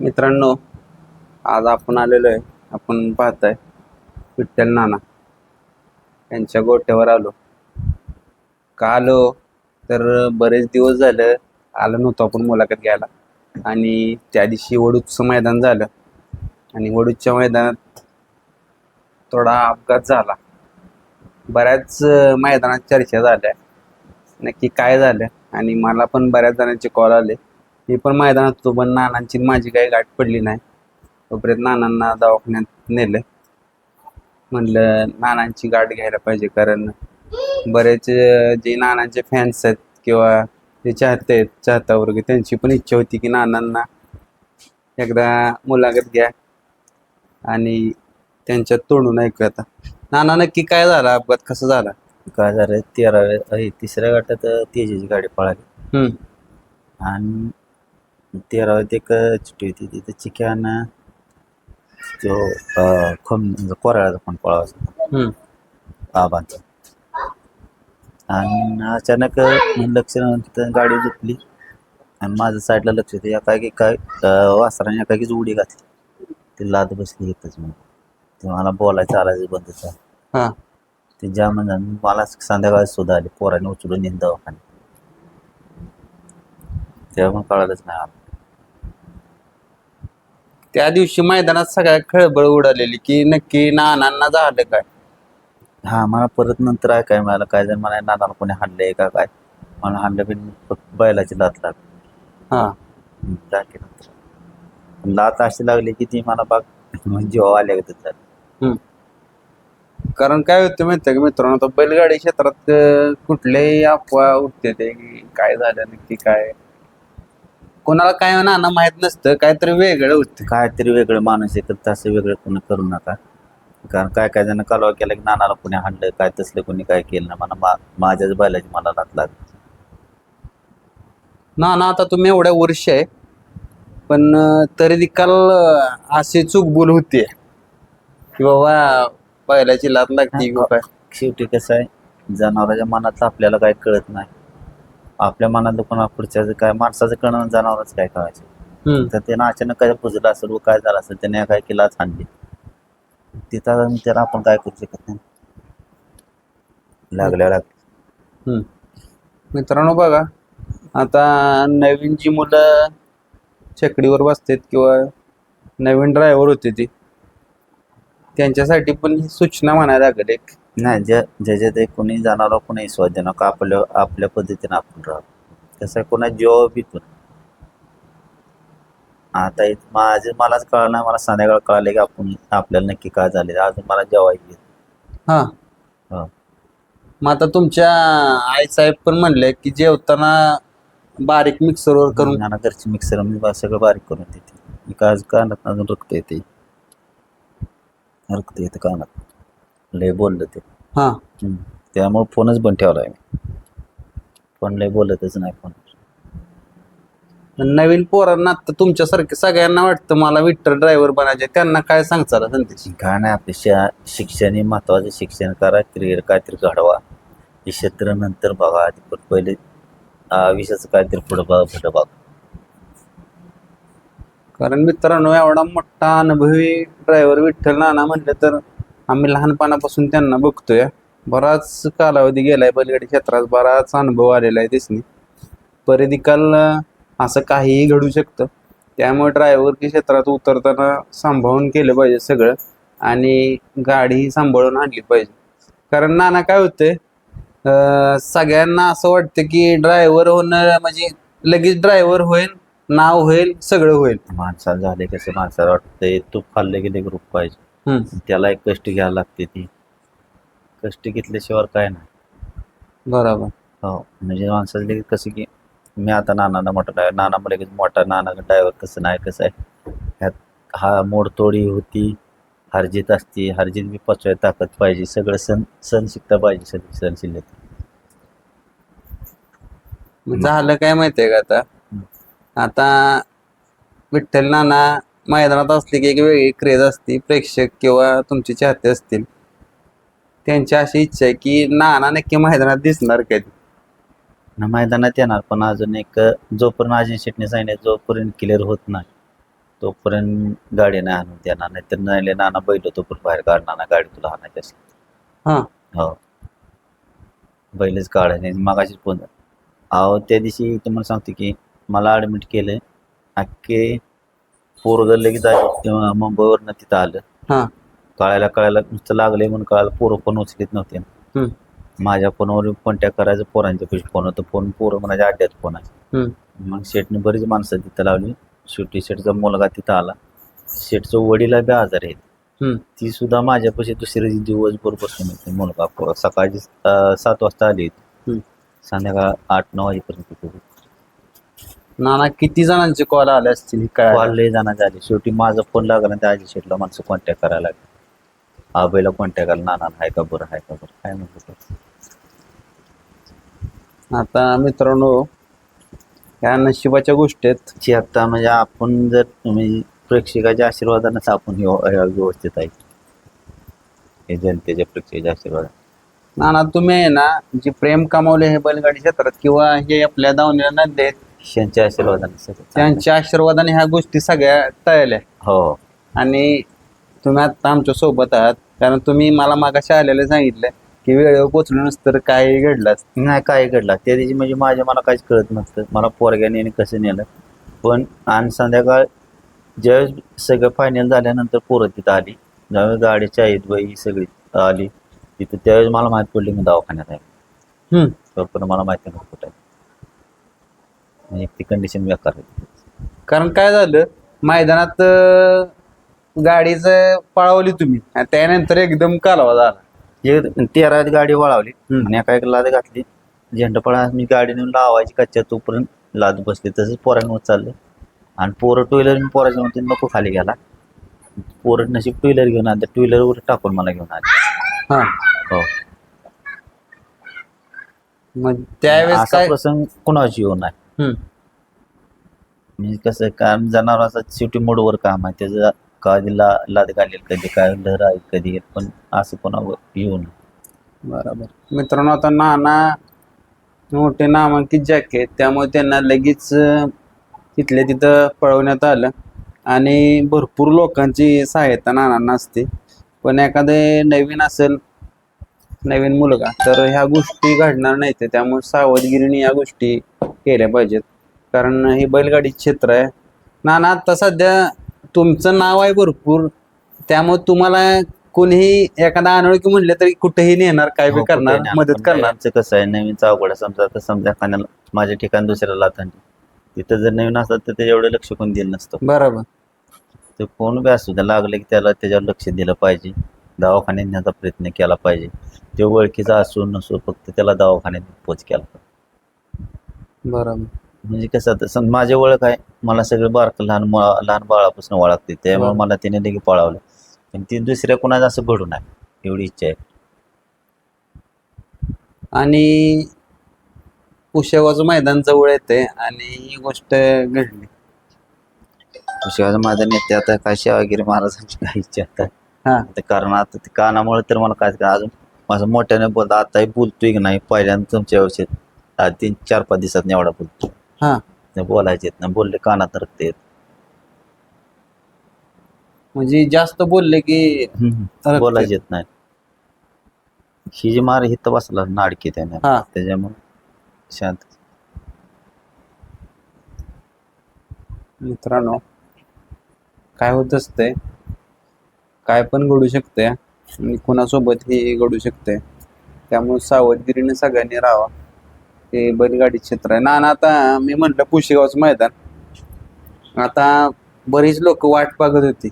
मित्रांनो आज आपण आलेलो आहे आपण पाहताय विठ्ठल नाना. यांच्या गोट्यावर आलो. का आलो? तर बरेच दिवस झालं आलो नव्हतो आपण मुलाखत घ्यायला. आणि त्या दिवशी वडूजचं मैदान झालं. आणि वडूजच्या मैदानात थोडा अपघात झाला. बऱ्याच मैदानात चर्चा झाल्या. नक्की काय झालं? आणि मला पण बऱ्याच जणांचे कॉल आले. मी पण मैदानात होतो पण नानांची माझी काही गाठ पडली नाही. तोपर्यंत नानांना दवाखान्यात नेलं. म्हणलं नानांची गाठ घ्यायला पाहिजे कारण बरेच जे नानांचे फॅन्स आहेत किंवा जे चाहते आहेत चाहता वर्ग त्यांची पण इच्छा होती की नानांना एकदा मुलाखत घ्या आणि त्यांच्यात तोडून ऐकू आता. नाना नक्की काय झाला अपघात? कसं झाला? काय झालं? तेराव्या अय, तिसऱ्या गटात तेजाची गाडी पळाली. आणि तेराव्यात एक चिठ्ठी होती तिथे चिक्यानं तो अं, खम कोराळाचा पण पळावा हम्म. बाबांचा. आणि अचानक मी लक्ष नव्हतं गाडी झुकली. आणि माझं साईडला लक्ष होतं एकाएकी काय अं, वासराने एकाएकीच उडी घातली. ती लाद बसली येतच मग ते मला बोलायचं चालायचं बंद झालं. हा. ते ज्या म्हणजे मला संध्याकाळी सुद्धा आली पोराने उचलून येईन दवाखान्यात. तेव्हा मग कळालंच नाही. आम्हाला. त्या दिवशी मैदानात सगळ्या खळबळ उडालेली की नक्की नानांना झालं काय? हा मला परत नंतर आहे काय मला काय जण मला नानाला कोणी हाणलंय का काय? मला हाणलं बिन फक्त बैलाची लात लागली. हा. हम्म, लात अशी लागली की ती मला बाग म्हणजे जीवा आल्या झालं. हम्म. कारण काय होतं माहितीये का मित्रांनो? आता बैलगाडी क्षेत्रात अं, कुठलेही अफवा उठते ते की काय झालं नक्की काय? कोणाला काय नाना माहीत नसतं काहीतरी वेगळं होतं. काहीतरी वेगळं माणूस तर तसं वेगळं कोणी करू नका. कारण काय काय जण कालवा केला की नानाला कोणी हाणलं काय तसलं कोणी काय केलं नाही. मला मा माझ्याच बैलाची मला लात लागली. नाना आता तुम्ही एवढ्या वर्ष आहे पण अं, तरी देखील अं, अशी चूकबोल होतीये की बाबा बैलाची लात लागते किंवा काय शेवटी कसं आहे जनावरांच्या मनातलं आपल्याला काय कळत नाही. आपल्या मनातलं कोणा पुढच्याचं काय माणसाचं कळणं जनावरच काय कळायचं. तर त्यानं अचानक काय पुजलं असेल व काय झालं असेल त्याने काय केलं आज हाणली तिथं त्याला आपण काय करू शकत नाही लागल्या लाग हम्म. मित्रांनो बघा आता नवीन जी मुलं चकडीवर बसतात किंवा नवीन ड्रायव्हर होते ती त्यांच्यासाठी पण सूचना म्हणायला लागेल एक नाही ज्या ज्याच्यात एक कोणी जाणार कोणी विश्वास देणार का आपल्या आपल्या पद्धतीने आपण राहू. कसं आहे, कोणा जीवा बितून आता इथं माझं मलाच कळलं नाही मला संध्याकाळ कळाले की आपण आपल्याला नक्की काय झाले अजून मला जेवायची हा. हा. मग आता तुमच्या आई साहेब पण म्हणले की जेवताना बारीक मिक्सरवर करून नाना घरची मिक्सर मी बा- सगळं बारीक करून देते. मी कानात अजून रक्त येते रक्त येतं कानात. लय बोललं ते. हा. हम्म. त्यामुळे फोनच बंद ठेवला आहे मी. फोन लय बोलतच नाही फोन. नवीन पोरांना आता तुमच्यासारखे सगळ्यांना वाटतं मला विठ्ठल ड्रायव्हर बनायचे. त्यांना काय सांगचाल संदेश? काय नाही शा शिक्षण हे महत्वाचं शिक्षण करा क्रिकेट काहीतरी घडवा. हे क्षेत्र नंतर बघा. आधी पण पहिले आयुष्याचं काहीतरी पुढं बघा पुढं बघा. कारण मित्रांनो एवढा मोठा अनुभवी ड्रायव्हर विठ्ठल नाना म्हणलं तर आम्ही लहानपणापासून त्यांना बघतोय. बराच कालावधी गेलाय बैलगाडी क्षेत्रात. बराच अनुभव आलेला आहे दिसणे. परिधिकाल असं काहीही घडू शकतं. त्यामुळे ड्रायव्हर क्षेत्रात उतरताना सांभाळून केलं पाहिजे सगळं. आणि गाडीही सांभाळून आणली पाहिजे. कारण नाना काय होतंय सगळ्यांना असं वाटतं की ड्रायव्हर होणं म्हणजे लगेच ड्रायव्हर होईल नाव होईल सगळं होईल. माणसाला झाले कसं माणसाला वाटतं तूप खाल्ले गेले ग्रुप पाहिजे. त्याला एक कष्ट घ्यायला लागते ती. कष्ट घेतल्याशिवाय काय नाही. बरोबर. हो म्हणजे माणसाचं लगेच कसं की मी आता नानाला मोठा ड्रायव्हर नाना मला लगेच मोठा नाना ड्रायव्हर कसं नाही कसं आहे? ह्यात हा मोडतोडी होती हरजीत असते हरजीत बी पचवाय ताकद पाहिजे सगळं सण सण शिकता पाहिजे सगळं सण शिल्लक झालं काय माहितीये का आता? आता विठ्ठल नाना मैदानात असले की एक वेगळी क्रेज असते. प्रेक्षक किंवा तुमचे चाहते असतील. त्यांची अशी इच्छा आहे की नाना नक्की मैदानात दिसणार कधी? न मैदानात येणार पण अजून एक जोपर्यंत अजय शेटने सांगितले जोपर्यंत क्लिअर होत नाही तोपर्यंत गाडी नाही आणून देणार. नाही तर नाही नाना बैल तोपर्यंत बाहेर काढणार नाही गाडी तुला आणायची असली. हा. हो. बैलच काढायचे मागाशीच फोन अहो त्या दिवशी तुम्हाला सांगतो की मला ॲडमिट केलं अख्खे पोरगं लगेच आहे तेव्हा मुंबईवरनं तिथं आलं हा कळायला कळायला नुसतं लागलंय म्हणून कळायला पोरं पण उचलीत नव्हते हम्म. माझ्या फोनवर कॉन्टॅक्ट करायचं पोरांच्या पैसे फोन होतं फोन पोरं म्हणायच्या अड्ड्यात फोन आहे हम्म. मग शेटने बरीच माणसं तिथं लावली शेवटी शेटचा मुलगा तिथं आला शेटचं वडीला बी आजार आहेत हम्म. ती सुद्धा माझ्यापाशी दुसरे दिवसभर बसून होती मुलगा पोरं सकाळची अं, सात वाजता आली हम्म. संध्याकाळ आठ नऊ वाजेपर्यंत तिथे होती. नाना किती जणांचे कॉल आले असतील? काय कॉल लय जणांचे आले. शेवटी माझा फोन लागला त्या आजी शेटला माणसं कॉन्टॅक्ट करायला लागले. आबाईला कॉन्टॅक्ट करायला नाना हाय का बरं? हाय का बरं? काय म्हणतो आता मित्रांनो ह्या नशिबाच्या गोष्टी आहेत. ची आता म्हणजे आपण जर म्हणजे प्रेक्षकाच्या आशीर्वादानेच आपण व्यवस्थित आहे. हे जनतेच्या प्रेक्षकाच्या आशीर्वाद नाना तुम्ही आहे ना जे प्रेम कमावले हे बैलगाडी क्षेत्रात किंवा हे आपल्या दावणीला नंदी आहेत त्यांच्या आशीर्वादाने सगळं त्यांच्या आशीर्वादाने ह्या गोष्टी सगळ्या टळल्या. हो. आणि तुम्ही आता आमच्यासोबत आहात कारण तुम्ही मला मागाशी आलेलं सांगितलं की वेळेवर पोचलो नसतं तर काही घडलं असतं. नाही काय घडला त्या दिवशी म्हणजे माझ्या मला काहीच कळत नसतं. मला पोरग्याने आणि कसं नेलं. पण आणि संध्याकाळ ज्यावेळेस सगळं फायनल झाल्यानंतर पोरं तिथं आली. ज्यावेळेस गाडीच्या आहेत बाई सगळी आली. तिथं त्यावेळेस मला माहीत पडली मी दवाखान्यात आहे. हम्म. तोपर्यंत मला माहिती नव्हतं कुठं आहे. म्हणजे ती कंडिशन बेकार होती कारण काय झालं मैदानात अं, गाडीचं पळवली तुम्ही. आणि त्यानंतर एकदम कालवा झाला. जे तेरात गाडी वळवली हम्म. आणि एका एक लाद घातली. झेंडपळा मी गाडी नेऊन लावायची कच्च्या तोपर्यंत लाद बसली. तसंच पोरांवर चाललं. आणि पोरं टू व्हीलर पोराच्या म्हणते नको खाली गेला पोरं नशीब टू व्हीलर घेऊन आले टू व्हीलरवर टाकून मला घेऊन आले. हा. हो. मग त्यावेळेस असा काय प्रसंग कुणाची येऊ नाही. म्हणजे कसं कारण जनावराचा शेवटी मोडवर काम आहे. त्याचं कधी ला लाद घालेल कधी काय लहर आहे कधी येत पण असं कोणावर येऊ नये. बरोबर. मित्रांनो आता नाना मोठे नामांकित जॅकेट त्यामुळे त्यांना लगेच अं, तिथल्या तिथं पळवण्यात आलं. आणि भरपूर लोकांची सहायता नानांना असते. पण एखादे नवीन असेल नवीन मुलगा. तर ह्या गोष्टी घडणार नाहीत. त्यामुळे सावधगिरीने या गोष्टी केल्या पाहिजेत. कारण हे बैलगाडी क्षेत्र आहे. नाना आता सध्या तुमचं नाव आहे भरपूर. त्यामुळे तुम्हाला कोणीही एखादा अनोळखी म्हणले तरी कुठेही नेणार काय बी हो, करणार. मदत करणार. कसं आहे नवीनचं अवघड आहे. समजा आता समजा खाण्याला माझ्या ठिकाण दुसऱ्याला लाथांनी तिथं जर नवीन असतात तर त्याच्या एवढं लक्ष कोण दिलं नसतं. बरोबर. ते कोण बी असू द्या लागलं की त्याला त्याच्यावर लक्ष दिलं पाहिजे. दवाखान्यात नेण्याचा प्रयत्न केला पाहिजे. तो ओळखीचा असो नसो फक्त त्याला दवाखान्यात पोच केला पाहिजे. बरोबर म्हणजे कसं आता माझी ओळख आहे मला सगळं बारकं लहान मुळा- लहान बाळापासून ओळखते त्यामुळे. मला त्याने लगेच पळावलं. पण ती दुसऱ्या कोणाचं असं घडू नये एवढी इच्छा आहे. आणि पुशेगावचं मैदान जवळ येते आणि ही गोष्ट घडली. शिवाजी माझा नेते आता काय शिवागिरी महाराजांची काय इच्छा आता? हा. आता कारण आता ते कानामुळे तर मला काय अजून माझं मोठ्याने बोलतो आताही बोलतोय की नाही पहिल्यांदा तुमच्या व्यवस्थित तीन चार पाच दिवसात एवढा बोलतो. हा. ते बोलायचे येत नाही बोलले कानात रक्त येत. म्हणजे जास्त बोलले की रक्त बोलायचे येत नाही. ही जी मार हित बसला नाडकी त्याने. हा. त्याच्यामुळे शांत. मित्रांनो काय होत असते काय पण घडू शकते आणि कुणासोबतही घडू शकते त्यामुळे सावधगिरीने सगळ्यांनी राहावा. हे बैलगाडी क्षेत्र आहे. ना आणि आता मी म्हटलं पुशेगावचं मैदान. आता बरीच लोक वाट बघत होती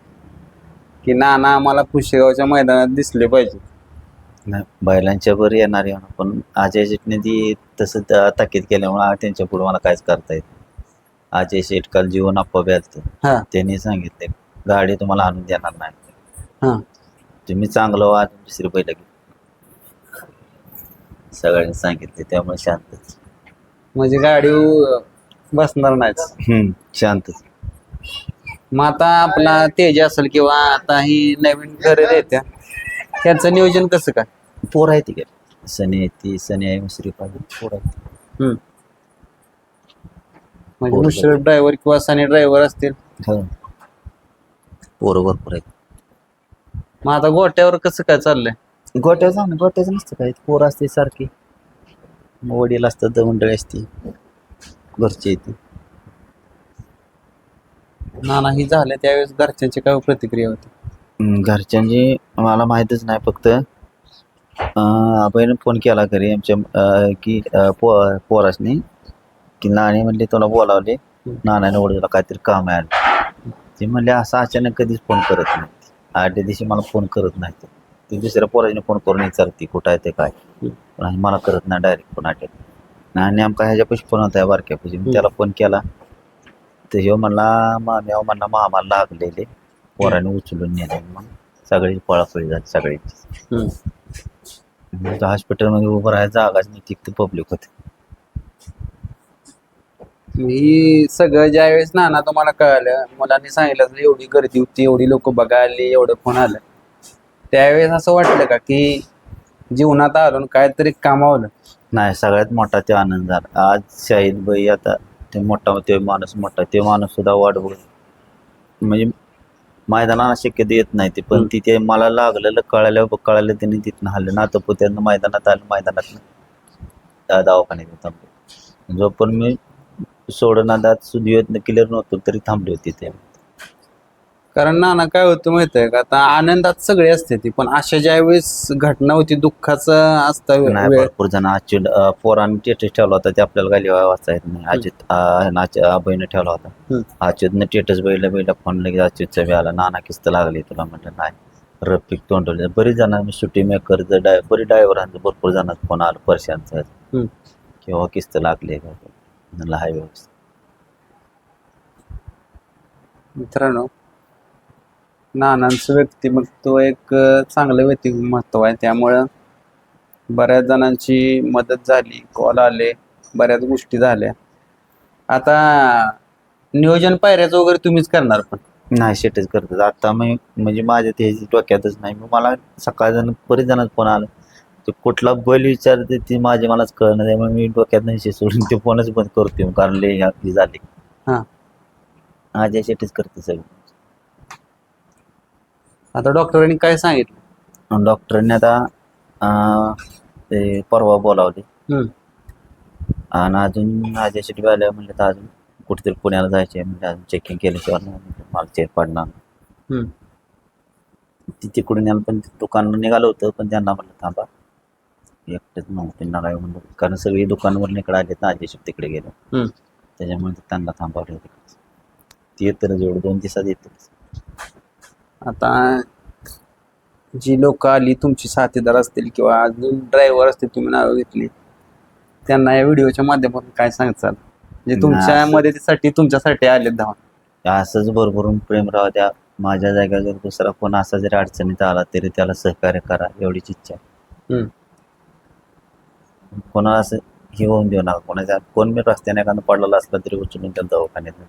की नाना आम्हाला पुशेगावच्या मैदानात दिसले पाहिजे. बैलांच्या वर येणार म्हणून. पण अजय शेटने ती तसं ताकीद केल्यामुळे त्यांच्या पुढे मला काहीच करता येत. अजय शेट काल जीवन आप्पा हा. त्यांनी सांगितले गाडी तुम्हाला आणून देणार नाही. हा. तुम्ही चांगलं व्हा दुसरी पहिलं घे सगळ्यांनी सांगितले त्यामुळे शांत. म्हणजे गाडी बसणार नाहीच. शांत. मग आता आपला तेज असेल किंवा आता ही नवीन खरेदी येत्या त्याचं नियोजन कसं काय? पोर आहे ती काय सनी ती सनी आहे मुसरी पाहिजे पोर आहे. हम्म. म्हणजे दुसरे ड्रायव्हर किंवा सनी ड्रायव्हर असतील. हो. पोरं भरपूर आहेत. मग आता गोट्यावर कसं काय चाललंय? गोट्याचं ना गोट्याचं नसतं काय पोरं असते सारखी. वडील असतात मंडळी असते घरची येते नाना ही झाले त्यावेळेस घरच्यांची काय प्रतिक्रिया होती? हम्म, घरच्यांची मला माहीतच नाही फक्त आपण फोन केला घरी आमच्या अं, की अं, पो पोरासनी की नाणे म्हणले तुला बोलावले. नाण्याने वडीला काहीतरी काम आहे. आलं ते म्हणले असं अचानक कधीच फोन करत नाही. आठच्या दिवशी मला फोन करत नाही ते. दुसऱ्या पोराने फोन करून विचारते कुठं आहे ते काय? पण मला करत नाही डायरेक्ट फोन आठ्यात आणि नेमका ह्याच्यापाशी फोन होता बारक्यापाशी. मी त्याला फोन केला. तर ह्यो म्हणला मामी अहो म्हणला मामाला लागलेले. पोराने उचलून नेले. मग सगळी पळापळी झाली सगळ्यांची हॉस्पिटलमध्ये उभं राहायला जागाच नाही तिथं पब्लिक होते. ही सगळं ज्यावेळेस नाना तुम्हाला कळालं मुलांनी सांगितलं एवढी गर्दी होती एवढी लोक बघायला एवढं फोन आलं. त्यावेळेस असं वाटलं का की जीवनात आलो काहीतरी कामावलं. नाही सगळ्यात मोठा ते आनंद झाला. आज शाहीद बाई आता ते मोठा ते माणूस मोठा ते माणूस सुद्धा बघ म्हणजे मैदानाला शक्यता येत नाही ते पण. तिथे मला लागलेलं कळालं कळालं त्यांनी तिथनं हल्लं ना तर त्यांना मैदानात आलं मैदानात दवाखान्यात थांबले जो पण मी सोडनादात सुदियोत क्लिअर नव्हतो तरी थांबले होते ते. कारण नाना काय होतं माहीत आहे का आता आनंदात सगळे असते ती पण अशा ज्यावेळेस घटना होती दुःखाचं असतं नाही वेळ. भरपूर जण आजची पोरांनी टेटस ठेवला होता ते आपल्याला गाली वाचता येत नाही. अजित आबाईने ठेवला होता. हम्म. अच्युतनं टेटस बैला बैला फोन लगेच अच्युतचा बी आला. नाना किस्त लागली तुला? म्हटलं नाही रफिक तोंडवले. बरीच जणांनी सुट्टी मेकर बरी ड्रायव्हरांचं भरपूर जणांचा फोन आला परशांचा. हम्म. किंवा किस्त लागली. का म्हणलं हाय व्यवस्थित मित्रांनो नानांचं व्यक्तिमत्व एक चांगलं व्यक्तिमत्व आहे. त्यामुळं बऱ्याच जणांची मदत झाली कॉल आले बऱ्याच गोष्टी झाल्या. आता नियोजन पायऱ्याचं वगैरे तुम्हीच करणार पण. नाही शेटच करतात आता मी म्हणजे माझ्या ते डोक्यातच नाही. मग मला सकाळ जण बरेच जणांचा फोन आला. ते कुठला बैल विचारते ती माझी मलाच कळणार त्यामुळे मी डोक्यात नाही सोडून ते फोनच बंद करते कारण लय ह्यातली झाली. हां. माझ्या शेटच करते सगळं. आता डॉक्टरांनी काय सांगितलं? आणि डॉक्टरने आता अं, ते परवा बोलावले. हम्म. आणि अजून माझ्या शेटी आल्या म्हणलं तर अजून कुठेतरी पुण्याला जायचे म्हणजे अजून चेकिंग केल्याशिवाय नाही म्हणलं, मला चेक पडणार. हम्म. ती तिकडून यायला पण दुकानावर निघालं होतं पण त्यांना म्हणलं थांबा. एकटेच नव्हते ना काय म्हणलं कारण सगळी दुकानावर इकडे आले ना तिकडे गेले. हम्म. त्याच्यामुळे ते त्यांना थांबवले होते ती येतं जेवढं दोन दिवसात येतं आता जी लोक आली तुमची साथीदार असतील किंवा अजून ड्रायव्हर असतील तुम्ही नावं घेतली त्यांना या व्हिडिओच्या माध्यमातून काय सांगचाल म्हणजे तुमच्या नाही. मदतीसाठी तुमच्यासाठी आले धावून. असंच भरभरून प्रेम राहू द्या. माझ्या जागेवर जर दुसरा कोण असा जरी अडचणीत आला तरी त्याला सहकार्य करा एवढीच इच्छा आहे. कोणाला असं हे होऊन देऊ नका. कोणाच्या कोण मी रस्त्याने एखादं पडलेला असला तरी उचलून त्याला दवाखान्यात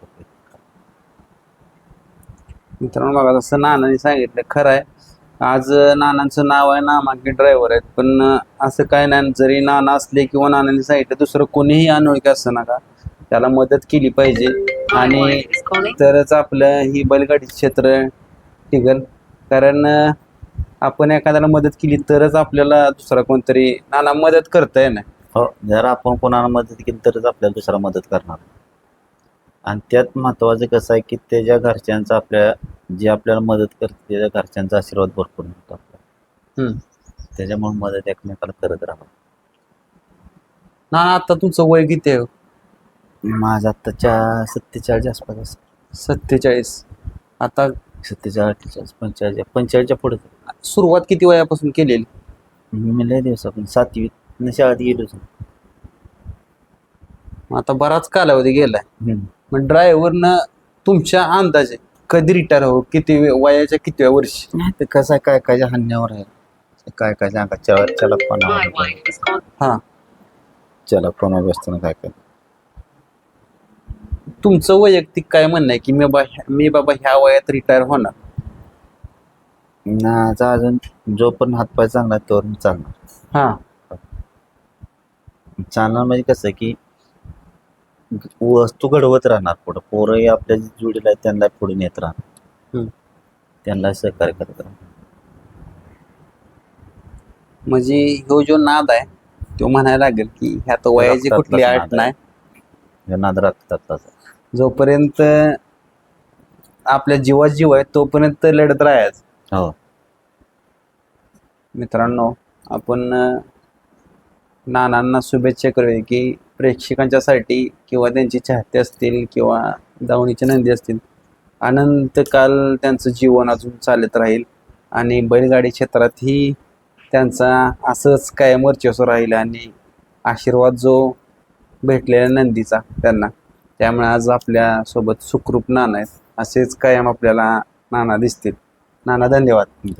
मित्रांनो बघा जसं नानाने सांगितलं खरं आहे. आज नानांचं नाव आहे नामांकित ड्रायव्हर आहेत. पण असं काय नाही जरी नाना असले किंवा नानांनी सांगितलं दुसरं कोणीही अनोळखी असं नका. त्याला मदत केली पाहिजे. आणि तरच आपलं ही बैलगाडी क्षेत्र टिकल. कारण आपण एखाद्याला मदत केली तरच आपल्याला दुसरा कोणतरी नाना मदत करता येणार हो जर आपण कोणाला मदत केली तरच आपल्याला दुसरा मदत करणार. आणि त्यात महत्वाचं कसं आहे की त्याच्या घरच्यांचा आपल्या जे आपल्याला मदत करते त्याच्या घरच्यांचा आशीर्वाद भरपूर मिळतो आपल्याला. त्याच्यामुळे मदत एकमेकाला करत राहा नाना आता तुमचं वय किती आहे? माझं आत्ताच्या सत्तेचाळीसच्या आसपास. सत्तेचाळीस. आता सत्तेचाळीस पंचेचाळीस पंचेचाळीसच्या पुढे. सुरुवात किती वयापासून केलेली? मी लय दिवस आपण सातवी शाळेत गेलो आता बराच कालावधी गेलाय. मग ड्रायव्हरनं तुमच्या अंदाजे कधी रिटायर हो? किती वे- वयाच्या कितव्या वर्षी? नाही ते कसं आहे काय काय हान्यावर आहे. ते काय काय सांगा चला चला पण हा. चला फोनवर बसताना काय काय तुमचं वैयक्तिक काय म्हणणं आहे की मी बा मी बाबा ह्या वयात रिटायर होणार? नाचा अजून जो पण हातपाय चांगला मी चालणार. हा. चालणार म्हणजे कसं आहे की वस्तू घडवत राहणार पुढं. पोरंही आपल्या जी जोडीला आहेत त्यांना पुढे नेत राहणार. हम्म. त्यांना सहकार्य करत राहू म्हणजे ह्यो जो नाद आहे तो म्हणायला लागेल की ह्यात वयाची रक्तातलाच कुठली नाद आहे. नाही. हे नाद आहे. जोपर्यंत आपल्या जीवात जीव आहे तोपर्यंत लढत राहायचं. हो. मित्रांनो आपण नानांना शुभेच्छा करूया की प्रेक्षकांच्यासाठी किंवा त्यांची चाहते असतील किंवा दावणीचे नंदी असतील अनंत काल त्यांचं जीवन अजून चालत राहील आणि बैलगाडी क्षेत्रातही त्यांचा असंच कायम वर्चस्व राहील आणि आशीर्वाद जो भेटलेला नंदीचा त्यांना. त्यामुळे आज आपल्यासोबत सुखरूप नाना आहेत असेच कायम आपल्याला नाना दिसतील. नाना धन्यवाद.